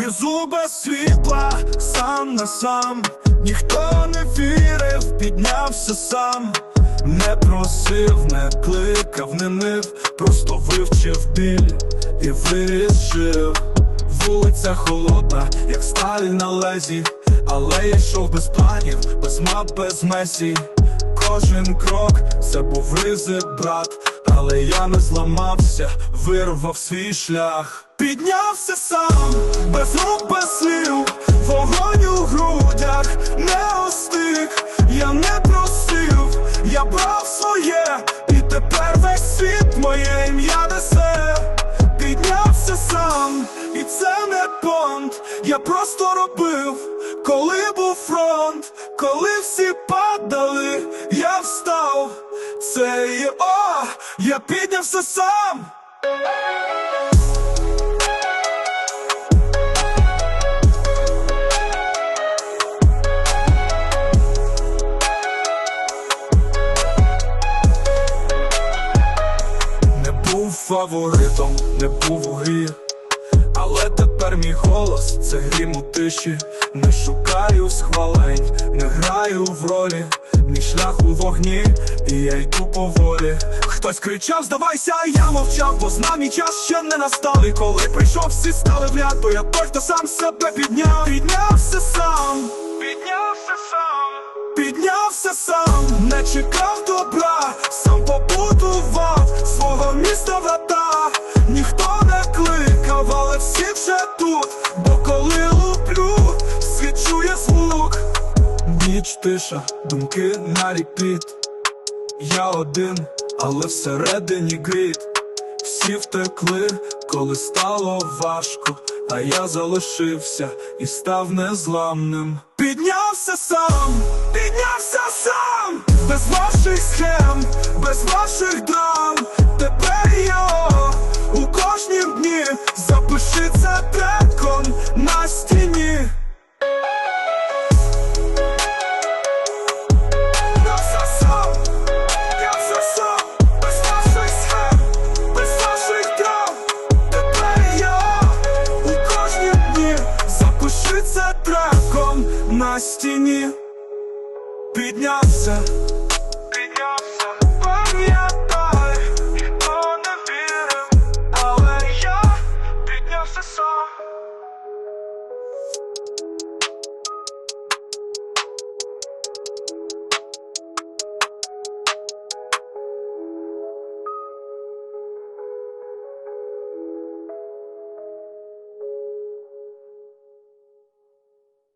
Внизу без світла, сам на сам, ніхто не вірив, піднявся сам, не просив, не кликав, не нив, просто вивчив біль і вирішив. Вулиця холодна, як сталь на лезі, але я йшов без планів, без мап, без месі. Кожен крок це був ризик, брат, але я не зламався, вирвав свій шлях. Піднявся сам, без рук, без слів, вогонь у грудях, не остиг, я не просив, я брав своє, і тепер весь світ моє ім'я несе. Піднявся сам, і це не понт, я просто робив, коли був фронт, коли всі падали, я піднявся сам. Не був фаворитом, не був у грі, але тепер мій голос це грім у тиші. Не шукаю схвалень, не граю в ролі, мій шлях у вогні, і я йду поволі. Хтось кричав, здавайся, а я мовчав, бо з нами час ще не настали. Коли прийшов, всі стали в ряд, бо я той, хто сам себе підняв, піднявся сам, піднявся сам. Піднявся сам, не чекав добра, Ніч тиша, думки на репіт. Я один, але всередині гріт. Всі втекли, коли стало важко, а я залишився і став незламним. Піднявся сам, піднявся сам, без ваших схем, без ваших драм. На стіні. Піднявся,